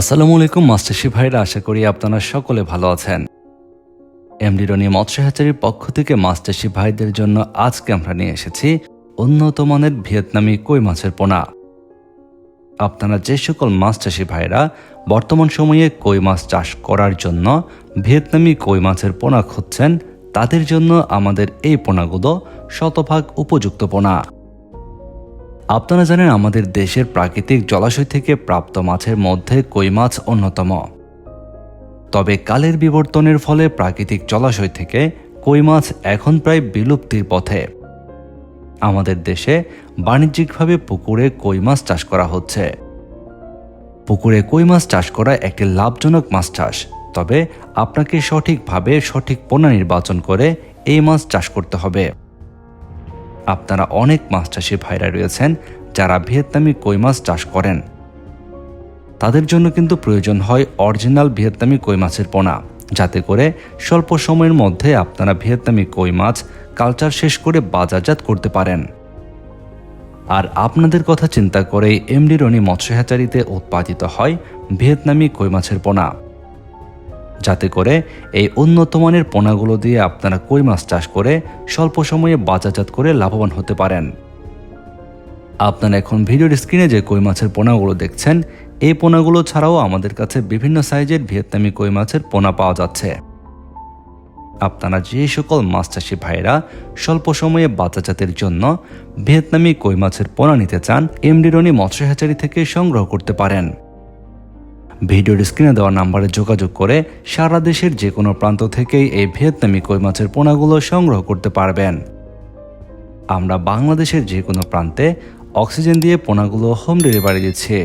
আসসালামু আলাইকুম মাস্টারশি ভাইরা। আশা করি আপনারা সকলে ভালো আছেন। এমডি রনি মৎস্য হ্যাচারির পক্ষ থেকে মাস্টারশি ভাইদের জন্য আজকে আমরা নিয়ে এসেছি উন্নত মানের ভিয়েতনামি কই মাছের পোনা। আপনারা যে সকল মাছ ভাইরা বর্তমান সময়ে কই মাছ চাষ করার জন্য ভিয়েতনামি কই মাছের পোনা খুঁজছেন, তাদের জন্য আমাদের এই পোনাগুলো শতভাগ উপযুক্ত পোনা। আপনারা জানেন আমাদের দেশের প্রাকৃতিক জলাশয় থেকে প্রাপ্ত মাছের মধ্যে কই মাছ অন্যতম। তবে কালের বিবর্তনের ফলে প্রাকৃতিক জলাশয় থেকে কই মাছ এখন প্রায় বিলুপ্তির পথে। আমাদের দেশে বাণিজ্যিকভাবে পুকুরে কই মাছ চাষ করা হচ্ছে। পুকুরে কই মাছ চাষ করা একটি লাভজনক মাছ চাষ, তবে আপনাকে সঠিকভাবে সঠিক পোনা নির্বাচন করে এই মাছ চাষ করতে হবে। আপনারা অনেক মাছ চাষি ভাইরা রয়েছেন যারা ভিয়েতনামি কই মাছ চাষ করেন। তাদের জন্য কিন্তু প্রয়োজন হয় অরিজিনাল ভিয়েতনামি কই মাছের পোনা, যাতে করে স্বল্প সময়ের মধ্যে আপনারা ভিয়েতনামি কই মাছ কালচার শেষ করে বাজারজাত করতে পারেন। আর আপনাদের কথা চিন্তা করেই এমডি রনি মৎস্য হ্যাচারিতে উৎপাদিত হয় ভিয়েতনামি কই মাছের পোনা। যাতে করে এই উন্নত মানের পোনাগুলো দিয়ে আপনারা কই মাছ চাষ করে স্বল্প সময়ে বাজারজাত করে লাভবান হতে পারেন। আপনারা এখন ভিডিওর স্ক্রিনে যে কই মাছের পোনাগুলো দেখছেন, এই পোনাগুলো ছাড়াও আমাদের কাছে বিভিন্ন সাইজের ভিয়েতনামি কই মাছের পোনা পাওয়া যাচ্ছে। আপনারা যে সকল মাছ চাষি ভাইরা স্বল্প সময়ে বাচ্চাজাতের জন্য ভিয়েতনামি কই মাছের পোনা নিতে চান, এমডি রনি মৎস্য হ্যাচারি থেকে সংগ্রহ করতে পারেন। ভিডিওর স্ক্রিনে দেওয়া নাম্বারে যোগাযোগ করে সারা দেশের যে কোনো প্রান্ত থেকেই এই ভিয়েতনামি কই মাছের পোনাগুলো সংগ্রহ করতে পারবেন। আমরা বাংলাদেশের যে কোনো প্রান্তে অক্সিজেন দিয়ে পোনাগুলো হোম ডেলিভারি দিচ্ছি।